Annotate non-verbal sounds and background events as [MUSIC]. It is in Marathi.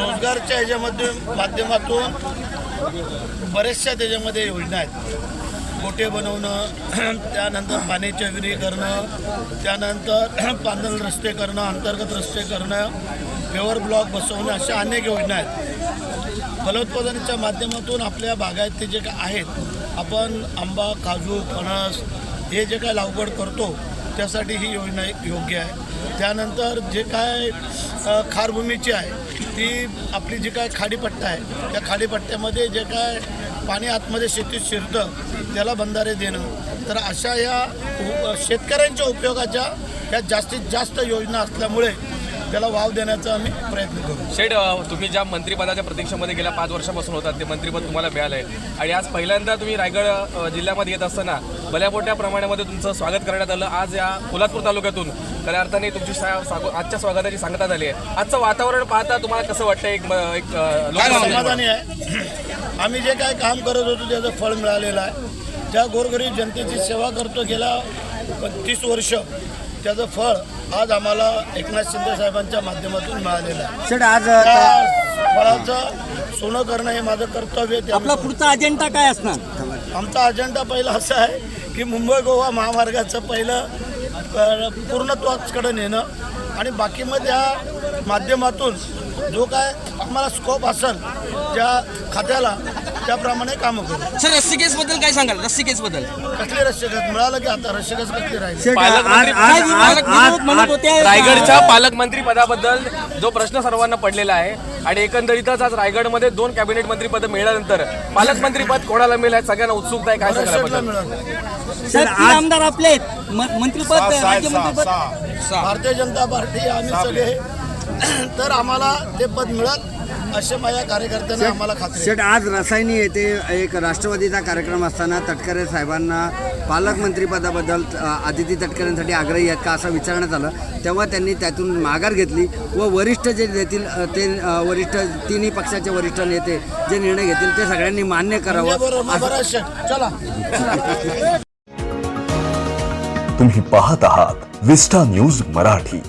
रोजगारच्या ह्याच्यामध्ये माध्यमातून बऱ्याचशा त्याच्यामध्ये योजना आहेत. गोटे बनवणं [CLEARS THROAT] त्यानंतर पाण्याची विहिरी करणं त्यानंतर [CLEARS THROAT] पांदल रस्ते करणं अंतर्गत रस्ते करणं पेवर ब्लॉक बसवणं अशा अनेक योजना आहेत. फलोत्पादनाच्या माध्यमातून आपल्या बागायत ते जे काय आहेत आपण आंबा काजू फणस हे जे काय लागवड करतो त्यासाठी ही योजना एक योग्य आहे. त्यानंतर जे काय खारभूमीची आहे ती आपली जी काय खाडीपट्टा आहे त्या खाडीपट्ट्यामध्ये जे काय पाणी आतमध्ये शेतीत शिरतं त्याला बंधारे देणं. तर अशा या शेतकऱ्यांच्या उपयोगाच्या ह्या जास्तीत जास्त योजना असल्यामुळे त्याला वाव देण्याचा आम्ही प्रयत्न करू. शेठ तुम्ही ज्या मंत्रिपदाच्या प्रतीक्षेमध्ये गेल्या पाच वर्षापासून होतात ते मंत्रिपद तुम्हाला मिळालं आहे आणि आज पहिल्यांदा तुम्ही रायगड जिल्ह्यामध्ये येत असताना भल्या मोठ्या प्रमाणामध्ये तुमचं स्वागत करण्यात आलं. आज या पोलादपूर तालुक्यातून खऱ्या अर्थाने तुमची आजच्या स्वागताची सांगता झाली आहे. आजचं वातावरण पाहता तुम्हाला कसं वाटतं एक समाधानी आहे? आम्ही जे काय काम करत होतो त्याचं फळ मिळालेलं आहे. ज्या गोरगरीब जनतेची सेवा करतो गेल्या तीस वर्ष त्याचं फळ आज आम्हाला एकनाथ शिंदे साहेबांच्या माध्यमातून मिळालेलं आहे शेठ आज त्या फळाचं सोनं करणं हे माझं कर्तव्य आहे. आपला त्यामुळे पुढचा अजेंडा काय असणार आमचा अजेंडा पहिला असा आहे की मुंबई गोवा महामार्गाचं पहिलं अ, पूर्णत्वाकडे नेणं आणि बाकीमध्ये या माध्यमातून जो काय आम्हाला स्कोप असेल त्या खात्याला त्याप्रमाणे कामं करू सर रस्सिकेस बद्दल काय सांगाल? रस्सिकेस बद्दल. कसली रस्तेगत मिळालं की आता रस्तेगत कसली राहिली? शेठ पालकमंत्री- आज आज आज आज म्हणत होते रायगडच्या पालकमंत्री पदाबद्दल जो प्रश्न सर्वांना पडलेला आहे आणि एकंदरीतच आज रायगडमध्ये दोन कॅबिनेट मंत्रीपद मिळाल्यानंतर पालकमंत्री पद कोणाला मिळेल सगळ्यांना उत्सुकता आहे काय सांगाल बऱ्याचशाला याबद्दल? मिळालं. तीन आमदार आपले आहेत. म- मंत्रीपद राज्यमंत्रीपद भारतीय जनता पार्टी आम्ही सगळे [COUGHS] तर आम्हाला ते पद मिळत असे माझ्या कार्यकर्त्यांना आम्हाला खात्री. शेठ आज रसायनी येथे एक राष्ट्रवादीचा कार्यक्रम असताना तटकरे साहेबांना पालकमंत्रीपदाबद्दल आदिती तटकरेंसाठी आग्रही आहेत का असं विचारण्यात आलं. तेव्हा त्यांनी त्यातून माघार घेतली व वरिष्ठ जे देतील ते वरिष्ठ तिन्ही पक्षाचे वरिष्ठ नेते जे निर्णय घेतील ते सगळ्यांनी मान्य करावं चला. तुम्ही पाहत आहात विस्टा न्यूज मराठी.